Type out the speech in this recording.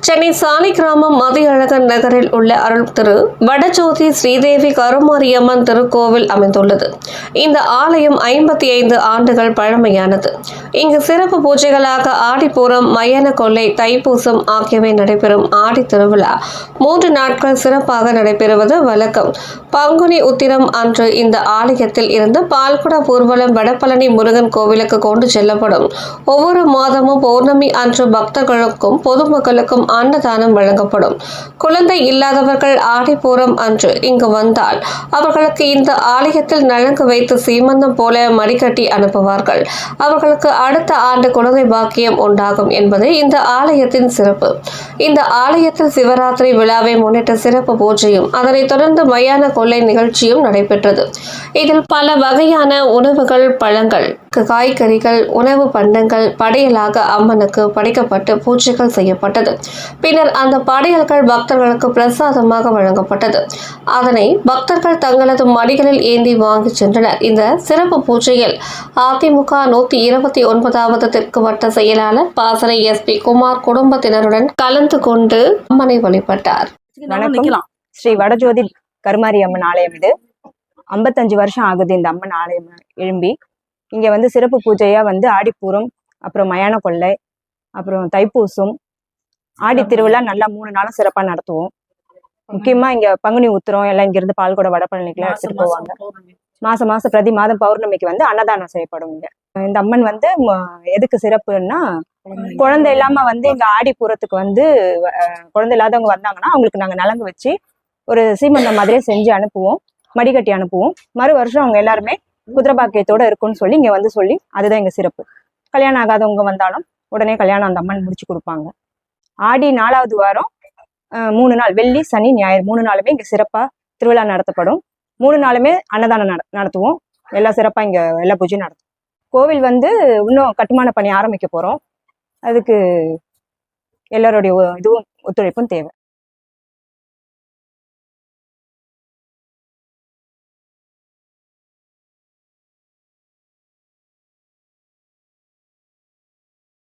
சென்னை சாலிகிராமம் மதியழகன் நகரில் உள்ள அருள் திரு வடஜோதி ஸ்ரீதேவி கருமாரியம்மன் திருக்கோவில் அமைந்துள்ளது. இந்த ஆலயம் ஐம்பத்தி ஐந்து ஆண்டுகள் பழமையானது. இங்கு சிறப்பு பூஜைகளாக ஆடிப்பூரம் மயான கொள்ளை தைப்பூசம் ஆகியவை நடைபெறும் ஆடி திருவிழா. மூன்று நாட்கள் சிறப்பாக நடைபெறுவது வழக்கம். பங்குனி உத்திரம் அன்று இந்த ஆலயத்தில் இருந்து பால்குடா ஊர்வலம் வடபழனி முருகன் கோவிலுக்கு கொண்டு செல்லப்படும். ஒவ்வொரு மாதமும் பௌர்ணமி அன்று பக்தர்களுக்கும் பொதுமக்களுக்கும் அன்னதானம் வழங்கப்படும். குழந்தை இல்லாதவர்கள் ஆடிப்பூரம் அன்று இங்கு வந்தால் அவர்களுக்கு இந்த ஆலயத்தில் நலங்கு வைத்து சீமந்தம் போல மடிக்கட்டி அனுப்புவார்கள். அவர்களுக்கு அடுத்த ஆண்டு குழந்தை பாக்கியம் உண்டாகும் என்பது இந்த ஆலயத்தின் சிறப்பு. இந்த ஆலயத்தில் சிவராத்திரி விழாவை முன்னிட்டு சிறப்பு பூஜையும் அதனைத் தொடர்ந்து மயான கொள்ளை நிகழ்ச்சியும் நடைபெற்றது. இதில் பல வகையான உணவுகள் பழங்கள் காய்கறிகள் உணவு பண்டங்கள் படையலாக அம்மனுக்கு படைக்கப்பட்டு பூஜைகள் செய்யப்பட்டது. பின்னர் அந்த படையல்கள் பக்தர்களுக்கு பிரசாதமாக வழங்கப்பட்டது. அதனை பக்தர்கள் தங்களது மடிகளில் ஏந்தி வாங்கிச் சென்றனர். இந்த சிறப்பு பூஜையில் அதிமுக நூத்தி இருபத்தி ஒன்பதாவது தெற்கு வட்ட செயலாளர் பாசறை எஸ்பி குமார் குடும்பத்தினருடன் கலந்து கொண்டு அம்மனை வழிபட்டார். வணக்கம். ஸ்ரீ வடஜோதி கருமாரி அம்மன் ஆலயம் இது. ஐம்பத்தஞ்சு வருஷம் ஆகுது இந்த அம்மன் ஆலயம் எழும்பி. இங்க வந்து சிறப்பு பூஜையா வந்து ஆடிப்பூரம் அப்புறம் மயான கொள்ளை அப்புறம் தைப்பூசம் ஆடி திருவிழா நல்லா மூணு நாளும் சிறப்பா நடத்துவோம். முக்கியமா இங்க பங்குனி உத்திரம் எல்லாம் இங்க இருந்து பால்கோட வடபழனிக்கெல்லாம் எடுத்துட்டு போவாங்க. மாசம் மாசம் பிரதி மாதம் பௌர்ணமிக்கு வந்து அன்னதானம் செய்யப்படும் இங்க. இந்த அம்மன் வந்து எதுக்கு சிறப்புன்னா குழந்தை இல்லாம வந்து இங்க ஆடிப்பூரத்துக்கு வந்து அஹ், குழந்தை இல்லாதவங்க வந்தாங்கன்னா அவங்களுக்கு நாங்க நலங்கு வச்சு ஒரு சீமந்தம் மாதிரியே செஞ்சு அனுப்புவோம். மடிகட்டி அனுப்புவோம். மறு வருஷம் அவங்க எல்லாருமே குதிரை பாக்கியத்தோட இருக்கும்னு சொல்லி இங்க வந்து சொல்லி அதுதான் எங்க சிறப்பு. கல்யாணம் ஆகாதவங்க வந்தாலும் உடனே கல்யாணம் அந்த அம்மன் முடிச்சு கொடுப்பாங்க. ஆடி நாலாவது வாரம் மூணு நாள் வெள்ளி சனி ஞாயிறு மூணு நாளுமே இங்கே சிறப்பாக திருவிழா நடத்தப்படும். மூணு நாளுமே அன்னதானம் நட- நடத்துவோம். எல்லா சிறப்பாக இங்கே எல்லா பூஜையும் நடத்துவோம். கோவில் வந்து இன்னும் கட்டுமான பணி ஆரம்பிக்க போகிறோம் அதுக்கு எல்லாருடைய ஒ- இதுவும் ஒத்துழைப்பும் தேவை.